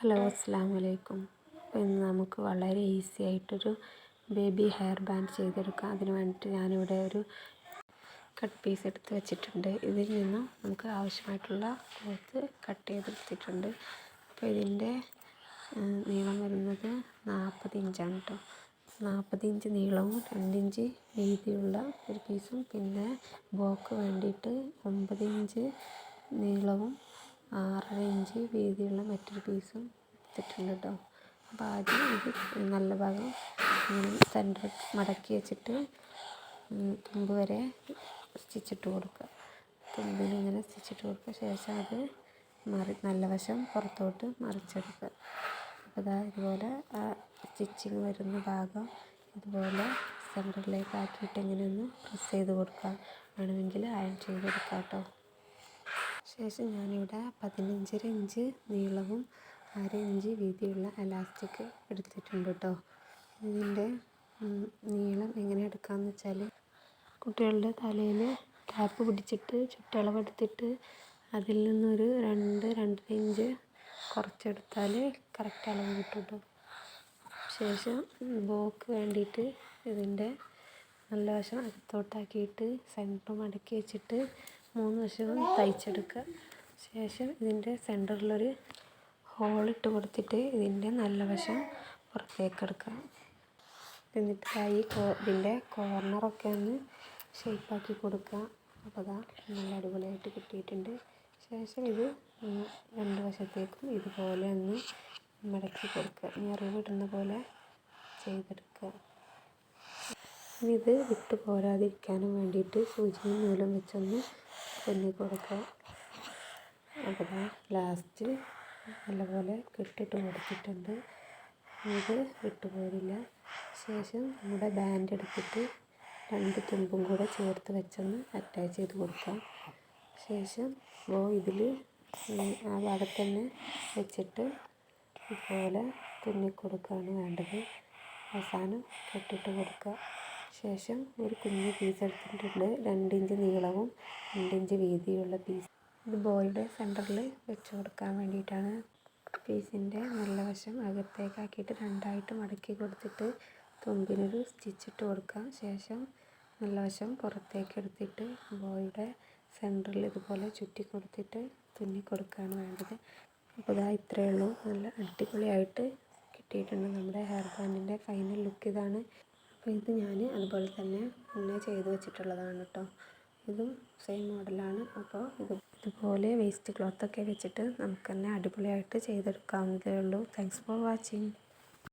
Hello അസ്സാം വലൈക്കും അപ്പോൾ ഇന്ന് നമുക്ക് വളരെ ഈസി ആയിട്ടൊരു ബേബി ഹെയർ ബാൻഡ് ചെയ്തെടുക്കാം. അതിന് വേണ്ടിയിട്ട് ഞാനിവിടെ ഒരു കട്ട് പീസ് എടുത്ത് വെച്ചിട്ടുണ്ട്. ഇതിൽ നിന്നും നമുക്ക് ആവശ്യമായിട്ടുള്ള ക്ലോത്ത് കട്ട് ചെയ്തെടുത്തിട്ടുണ്ട്. അപ്പോൾ ഇതിന്റെ നീളം വരുന്നത് നാൽപ്പത് ഇഞ്ചാണ് കേട്ടോ. നാൽപ്പത് ഇഞ്ച് നീളവും രണ്ടിഞ്ച് വീതിയുള്ള ഒരു പീസും. പിന്നെ ബോക്ക് വേണ്ടിയിട്ട് ഒമ്പത് ഇഞ്ച് നീളവും ആറര ഇഞ്ച് വീതിയുള്ള മറ്റൊരു പീസും എടുത്തിട്ടുണ്ട് കേട്ടോ അപ്പോൾ ആദ്യം ഇത് നല്ല ഭാഗം സെന്റർ മടക്കി വെച്ചിട്ട് തുമ്പ് വരെ സ്റ്റിച്ചിട്ട് കൊടുക്കുക തുമ്പിൽ ഇങ്ങനെ സ്റ്റിച്ചിട്ട് കൊടുക്കുക ശേഷം അത് മറി നല്ല വശം പുറത്തോട്ട് മറിച്ചെടുക്കുക അപ്പോൾ ഇതാ ഇതുപോലെ ആ സ്റ്റിച്ചിങ് വരുന്ന ഭാഗം ഇതുപോലെ സെന്ററിലേക്ക് ആക്കിയിട്ട് ഇങ്ങനെ ഒന്ന് പ്രസ് ചെയ്ത് കൊടുക്കുക വേണമെങ്കിൽ അയൺ ചെയ്ത് കൊടുക്കാം കേട്ടോ ശേഷം ഞാനിവിടെ പതിനഞ്ചര ഇഞ്ച് നീളവും അര ഇഞ്ച് വീതിയുള്ള എലാസ്റ്റിക് എടുത്തിട്ടുണ്ട് കേട്ടോ ഇതിന്റെ നീളം എങ്ങനെ എടുക്കാമെന്ന് വെച്ചാൽ കുട്ടികളുടെ തലയിൽ ടാപ്പ് പിടിച്ചിട്ട് ചുറ്റളവെടുത്തിട്ട് അതിൽ നിന്നൊരു രണ്ട് രണ്ടര ഇഞ്ച് കുറച്ചെടുത്താൽ കറക്റ്റ് അളവ് കിട്ടും ശേഷം ബോക്ക് വേണ്ടിയിട്ട് ഇതിന്റെ നല്ല വശം അകത്തോട്ടാക്കിയിട്ട് സെന്റർ മടക്കി വെച്ചിട്ട് മൂന്ന് വശവും തയ്ച്ചെടുക്കുക. ശേഷം ഇതിന്റെ സെന്ററിലൊരു ഹോളിട്ട് കൊടുത്തിട്ട് ഇതിന്റെ നല്ല വശം പുറത്തേക്കെടുക്കുക എന്നിട്ട് ഈ കോ ഇതിന്റെ കോർണറൊക്കെ ഒന്ന് ഷേപ്പാക്കി കൊടുക്കുക. അപ്പോൾ അതാ നല്ല അടിപൊളിയായിട്ട് കിട്ടിയിട്ടുണ്ട്. ശേഷം ഇത് രണ്ട് വശത്തേക്കും ഇതുപോലെ ഒന്ന് മടക്കി കൊടുക്കുക. ഞെറിവിടുന്ന പോലെ ചെയ്തെടുക്കുക. ഇനി ഇത് വിട്ട് പോരാതിരിക്കാനും വേണ്ടിയിട്ട് സൂചിയും നൂലും വെച്ചൊന്ന് തുന്നി കൊടുക്കുക അപ്പോൾ ലാസ്റ്റ് നല്ലപോലെ കെട്ടിട്ട് കൊടുത്തിട്ടുണ്ട് ഇത് വിട്ടുപോരില്ല ശേഷം നമ്മുടെ ബാൻഡ് എടുത്തിട്ട് രണ്ട് തുമ്പും കൂടെ ചേർത്ത് വെച്ചൊന്ന് അറ്റാച്ച് ചെയ്ത് കൊടുക്കാം. ശേഷം ബോ ഇതിൽ ആ ഭാഗത്ത് തന്നെ വെച്ചിട്ട് ഇതുപോലെ തുന്നി കൊടുക്കുകയാണ് വേണ്ടത്. അവസാനം കെട്ടിട്ട് കൊടുക്കുക. ശേഷം ഒരു കുഞ്ഞ് പീസ് എടുത്തിട്ടുണ്ട്. രണ്ട് ഇഞ്ച് നീളവും രണ്ട് ഇഞ്ച് വീതിയുള്ള പീസ് ഇത് ബോയുടെ സെന്ററിൽ വെച്ച് കൊടുക്കാൻ വേണ്ടിയിട്ടാണ്. പീസിന്റെ നല്ല വശം അകത്തേക്കാക്കിയിട്ട് രണ്ടായിട്ട് മടക്കി കൊടുത്തിട്ട് തുമ്പിനൊരു സ്റ്റിച്ചിട്ട് കൊടുക്കാം. ശേഷം നല്ല വശം പുറത്തേക്ക് എടുത്തിട്ട് ബോയുടെ സെന്ററിൽ ഇതുപോലെ ചുറ്റി കൊടുത്തിട്ട് തുന്നി കൊടുക്കുകയാണ് വേണ്ടത്. അപ്പോൾ ഇതാ ഇത്രയേ ഉള്ളൂ. നല്ല അടിപൊളിയായിട്ട് കിട്ടിയിട്ടുണ്ട് നമ്മുടെ ഹെയർ ബാൻഡിന്റെ ഫൈനൽ ലുക്ക് ഇതാണ്. ഇത് ഞാൻ അതുപോലെ തന്നെ മുന്നേ ചെയ്ത് വെച്ചിട്ടുള്ളതാണ് കേട്ടോ. ഇതും സെയിം മോഡലാണ് അപ്പോൾ ഇത് ഇതുപോലെ വേസ്റ്റ് ക്ലോത്തൊക്കെ വെച്ചിട്ട് നമുക്ക് തന്നെ അടിപൊളിയായിട്ട് ചെയ്തെടുക്കാവുന്നതേ ഉള്ളൂ. Thanks for watching